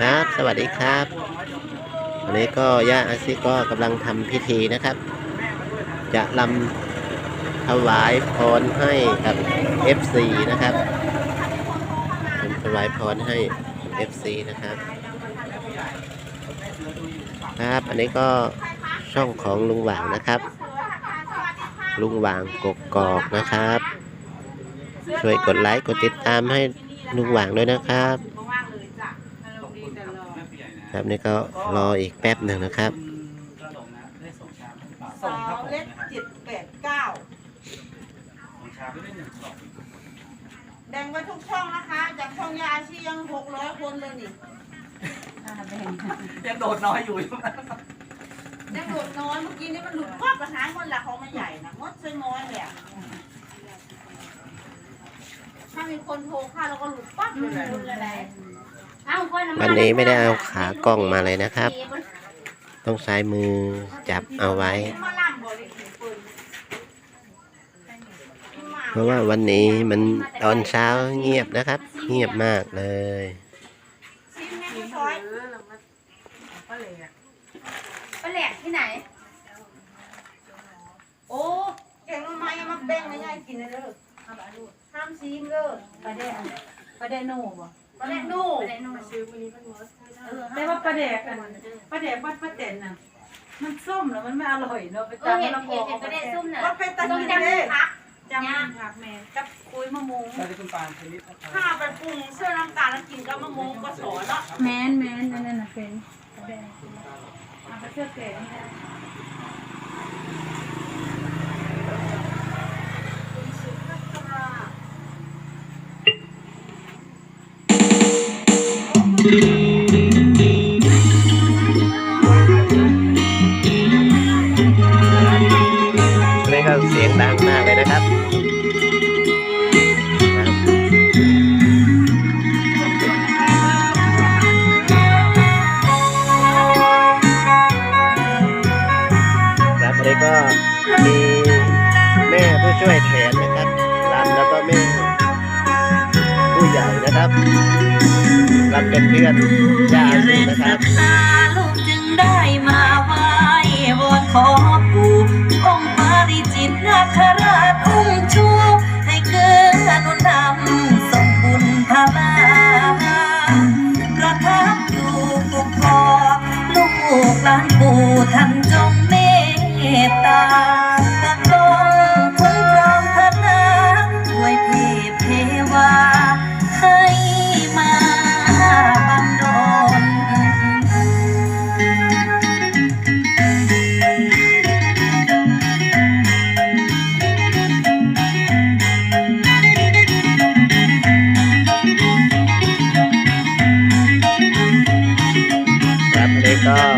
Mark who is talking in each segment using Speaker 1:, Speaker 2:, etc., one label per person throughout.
Speaker 1: ครับ สวัสดีครับวันนี้ก็ย่าอาซิก็กำลังทำพิธีนะครับ จะลำถวายพรให้กับ FC นะครับถวายพรให้ FC นะครับ ครับ อันนี้ก็ช่องของลุงหว่างนะครับ ลุงหว่างกกกอกนะครับ ช่วยกดไลค์กดติดตามให้ลุงหว่างด้วยนะครับ ครับนี่ก็รออีกแป๊บหนึ่งนะครับ
Speaker 2: สาวเล็กเจ็ดแปดเก้าแบ่งไว้ทุกช่องนะคะ จากช่องยาอาชียังหกร้อยคนเลยนี่
Speaker 3: ยังโดดน้อยอยู่
Speaker 2: ยังหลุดน้อยเมื่อกี้นี่มันหลุดครอบกระหายคนละของมันใหญ่นะมดเส้นน้อยเลยอะถ้ามีคนโทรเข้าแล้วก็หลุดปั๊บเลยหลุดเลยแหละ
Speaker 1: วันนี้ไม่ได้เอาขากล้องมาเลยนะครับ ต้องใช้มือจับเอาไว้ เพราะว่าวันนี้มันตอนเช้าเงียบนะครับ เงียบมากเลย
Speaker 4: ปลาแหลกที่ไหน
Speaker 2: โอ้แกงละไม้มาแบ่งไม่ง่ายกินเลยเด้อห้ามซีมเด้อ
Speaker 4: ปลาแดกปลาแดกโน่บ่
Speaker 2: ปลาแดกนู่
Speaker 4: ปลาแดกโน่
Speaker 2: เออ
Speaker 5: แต่ว่าปลาแดกอันปลาแดกวัดปลาเต็นน่ะ มันส้มแล้วมันไม่อร่อยเนาะไป
Speaker 4: เออ
Speaker 5: ตำ
Speaker 4: เห็น
Speaker 5: มะละก
Speaker 4: เห็
Speaker 5: อน
Speaker 4: เห็นปลาแดกซุ่มน่ะ
Speaker 2: ว่าเป็นตะ
Speaker 4: ต้ม
Speaker 2: กี้
Speaker 4: ยำ
Speaker 2: เด้
Speaker 4: ผัก
Speaker 5: จำมันผักแม่กับคุยมะม่วง
Speaker 3: สวัสดีคุณปานชนิด
Speaker 2: ถ้าไปปรุงเสื้อน้ำตาลแล้วกินกับมะม่วงก็สอนเนาะ
Speaker 5: แมนแมนนั่นน่ะเป็นปลาแดกเอาไปเชื่อแก
Speaker 1: นี่ก็เสียงดังมากเลยนะครับครับอันนี้ก็มีแม่ผู้ช่วยแทนนะครับรำแล้วก็แม่ผู้ใหญ่นะครับ รำเป็นเพื่อนญาตินะครับ
Speaker 6: ตาลูกจึงได้มาไหว้วอนขอปู่องค์ปาริจิตนาคราชอุ้มชูให้เกิดอนุนำสมบุญพลาประทับอยู่ปกคอลูกหลานปู่ท่านจงเมตตา ก็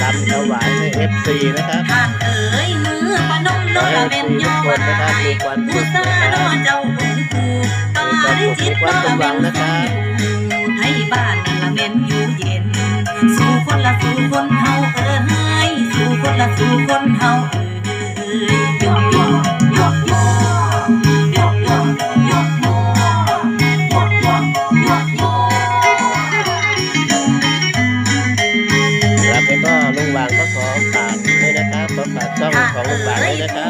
Speaker 6: รำถวายให้
Speaker 1: เอฟซีนะครับ
Speaker 6: ท่านเอ๋ยมือปนมโนละเวนโยบายผู้สาโนเจ้าองค์ปู่ปาริจิตโนละเวนอยู่ไทยบ้านนั่นละเวนอยู่เย็น สู่คนละสู่คนเฮาเอ๋ยสู่คนละสู่คนเฮาเฝา
Speaker 1: กช่องของลุงหวางด้วยนะครับ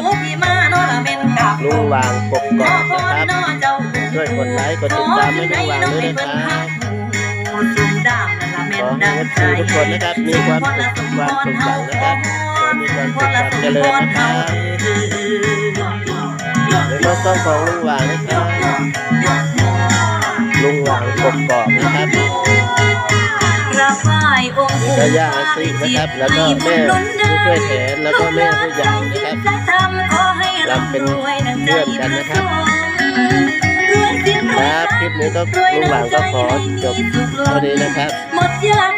Speaker 1: ลุงหวางกบกอกนะครับช่วยกดไลค์กดติดตามให้ลุงหวางด้วยนะครับขอให้เอฟซีทุกคนนะครับมีความสุขความสมหวังนะครับขอให้มีความสุขความเจริญนะครับแล้วก็ช่องของลุงหวางนะครับลุงหวางกบกอกนะครับ นี่ก็ย่าอาซีนะครับ แล้วก็แม่ผู้ช่วยแทนแล้วก็แม่ผู้ใหญ่นะครับรำเป็นเพื่อนกันนะครับครับคลิปนี้ก็ลุงหวังก็ขอจบเท่านี้นะครับ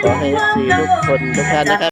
Speaker 1: ขอให้สีทุกคนทุกท่านนะครับ